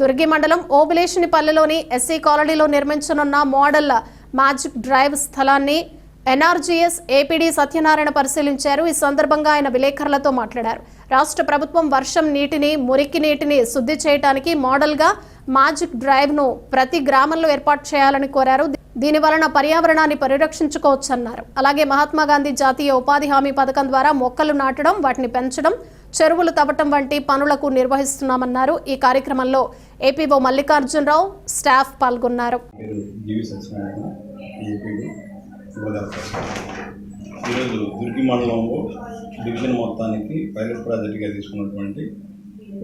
దుర్గి మండలం ఓబులేషినిపల్లెలోని ఎస్సీ కాలనీలో నిర్మించనున్న మోడల్ మ్యాజిక్ డ్రైవ్ స్థలాన్ని ఎన్ఆర్జీఎస్ ఏపీడీ సత్యనారాయణ పరిశీలించారు. ఈ సందర్భంగా ఆయన విలేకరులతో మాట్లాడారు. రాష్ట్ర ప్రభుత్వం వర్షం నీటిని మురికి నీటిని శుద్ధి చేయడానికి మోడల్గా మ్యాజిక్ డ్రైవ్ను ప్రతి గ్రామంలో ఏర్పాటు చేయాలని కోరారు. దీని వలన పర్యావరణాన్ని పరిరక్షించుకోవచ్చన్నారు. అలాగే మహాత్మా గాంధీ జాతీయ ఉపాధి హామీ పథకం ద్వారా మొక్కలు నాటడం వాటిని పెంచడం చెరువులు తవ్వటం వంటి పనులకు నిర్వహిస్తున్నామన్నారు. ఈ కార్యక్రమంలో ఏపీఓ మల్లికార్జునరావు స్టాఫ్ పాల్గొన్నారు. ఈరోజు దుర్గి మండలంలో డివిజన్ మొత్తానికి పైలట్ ప్రాజెక్టుగా తీసుకున్నటువంటి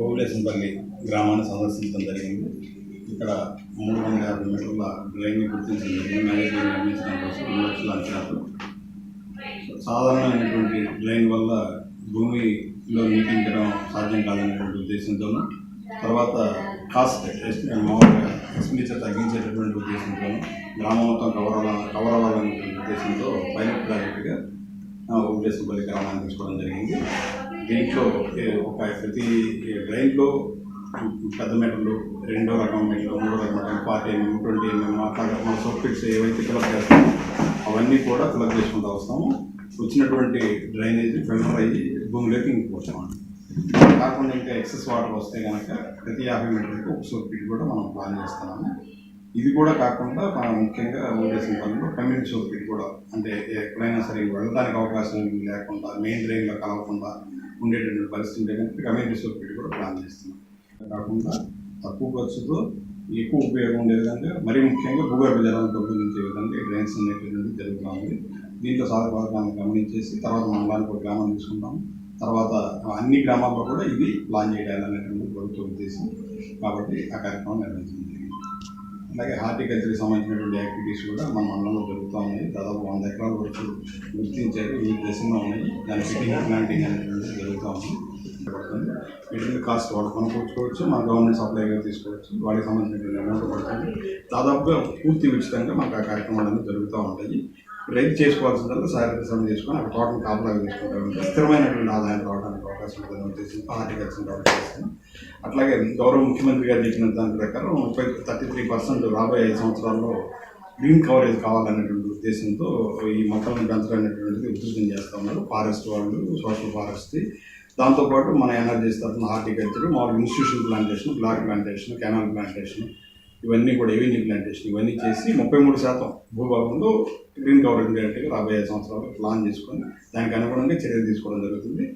ఓబులేసంపల్లి గ్రామాన్ని సందర్శించడం జరిగింది. ఇక్కడ మూడు వందల యాభై మీటర్ల డ్రైన్ని గుర్తించడం జరిగింది మేనేజ్మెంట్ నిర్మించడం కోసం రెండు లక్షల అంచనాలు సాధారణమైనటువంటి డ్రైన్ వల్ల భూమి భూమిలో నీటించడం సాధ్యం కాదనేటువంటి ఉద్దేశంతో తర్వాత కాస్ట్ మామూలుగా ఎక్స్పెండిచర్ తగ్గించేటటువంటి ఉద్దేశంతో గ్రామం మొత్తం కవర్ అవ్వాల కవర్ అవ్వాలనేటువంటి ఉద్దేశంతో పైలట్ ప్రాజెక్టుగా ఉద్దేశంపల్లి గ్రామాన్ని తీసుకోవడం జరిగింది. దీంట్లో ఒక ప్రతి డ్రైన్లో పెద్ద మెటర్లు రెండో రకం మెట్లు మూడో రకం మీటర్లు ఫార్టీ ఎంఎం ట్వంటీ ఎంఎం అట్లా మన సోపిట్స్ ఏవైతే ఫిలప్ చేస్తామో అవన్నీ కూడా ఫిలప్ చేసుకుంటూ వస్తాము. వచ్చినటువంటి డ్రైనేజ్ ఫిల్టర్ అయ్యి భూమిలోకి ఇంకిపోతామండి. కాకుండా ఇంకా ఎక్సెస్ వాటర్ వస్తే కనుక ప్రతి యాభై మీటర్లకు ఒక సోప్ పిట్ కూడా మనం ప్లాన్ చేస్తున్నాము. ఇది కూడా కాకుండా మనం ముఖ్యంగా ఓడేసిన పనులు కమ్యూనిటీ సోప్ పిట్ కూడా అంటే ఎక్కడైనా సరే వెళ్ళడానికి అవకాశం లేకుండా మెయిన్ డ్రైన్లో కలవకుండా ఉండేటటువంటి పరిస్థితి ఉంటే కనుక కమ్యూనిటీ సోప్ పిట్ కూడా ప్లాన్ చేస్తున్నాం. కాకుండా తక్కువ ఖర్చుతో ఎక్కువ ఉపయోగం ఉండే విధంగా మరీ ముఖ్యంగా భూగర్భ జలాలను పెంపొందించే విధంగా ఈ డ్రైన్స్ అనేటువంటిది జరుగుతూ ఉంది దీంట్లో సాధకాలను గమనించేసి తర్వాత మండలానికి ఒక గ్రామం తీసుకుంటాం తర్వాత అన్ని గ్రామాల్లో కూడా ఇది ప్లాన్ చేయాలనేటువంటి ప్రభుత్వ ఉద్దేశం. కాబట్టి ఆ కార్యక్రమం నిర్వహించడం జరిగింది. అలాగే హార్టికల్చర్కి సంబంధించినటువంటి యాక్టివిటీస్ కూడా మన మండలంలో జరుగుతూ ఉన్నాయి. దాదాపు వంద ఎకరాల వరకు గుర్తించారు ఈ దశలో ఉన్నాయి. దాని ఫిట్టింగ్ ప్లాంటింగ్ అనేటువంటిది జరుగుతూ ఉంది. పడుతుంది కాస్ట్ వాళ్ళు కొనుక్కోవచ్చు మన గవర్నమెంట్ సప్లైగా తీసుకోవచ్చు వాటికి సంబంధించినటువంటి అమౌంట్ పడుతుంది. దాదాపుగా పూర్తి ఉచితంగా మనకు ఆ కార్యక్రమాలు జరుగుతూ ఉంటాయి. రైతు చేసుకోవాల్సిందల్లా శారీరక శ్రమ చేసుకొని అక్కడ తోటను కాపలాగా చేసుకుంటారు స్థిరమైనటువంటి ఆదాయం రావడానికి అవకాశం ఉంటుందని ఉద్దేశంతో పార్టీ కలిసి అట్లాగే గౌరవ ముఖ్యమంత్రి గారు చెప్పిన దాని ప్రకారం ముప్పై థర్టీ త్రీ పర్సెంట్ రాబోయే ఐదు సంవత్సరాల్లో గ్రీన్ కవరేజ్ కావాలనేటువంటి ఉద్దేశంతో ఈ మొక్కలను పెంచడాలనేటువంటిది ఉధృతం చేస్తూ ఉన్నారు. ఫారెస్ట్ వాళ్ళు సోషల్ ఫారెస్ట్ దాంతోపాటు మన ఎనర్జీస్ తరఫున హార్టికల్చర్ మామూలు institution plantation block plantation canal plantation ఇవన్నీ కూడా ఏవి ప్లాంటేషన్ ఇవన్నీ చేసి ముప్పై మూడు శాతం భూభాగంలో గ్రీన్ కవర్ ఉండేట్టుగా రాబోయే ఐదు సంవత్సరాలు ప్లాన్ చేసుకొని దానికి అనుగుణంగా చర్యలు తీసుకోవడం జరుగుతుంది.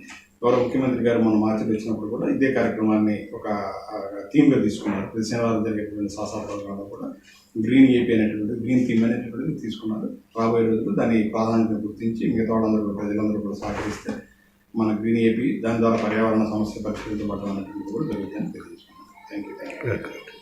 గౌరవ ముఖ్యమంత్రి గారు మనం మార్చిలో వచ్చినప్పుడు కూడా ఇదే కార్యక్రమాన్ని ఒక థీమ్గా తీసుకున్నారు. ప్రతి శనివారం జరిగేటువంటి శాసన ప్రోగ్రాంలో కూడా గ్రీన్ ఏపీ అనేటువంటి గ్రీన్ థీమ్ అనేటువంటిది తీసుకున్నారు. రాబోయే రోజుల్లో దాని ప్రాధాన్యత గుర్తించి మిగతా వాళ్ళందరూ ప్రజలందరూ కూడా సహకరిస్తే మన గ్రీన్ ఏపీ దాని ద్వారా పర్యావరణ సమస్య పరిష్కరించబడడం అనేటువంటిది కూడా జరుగుతుందని తెలియజేసుకున్నాను. Thank you thank you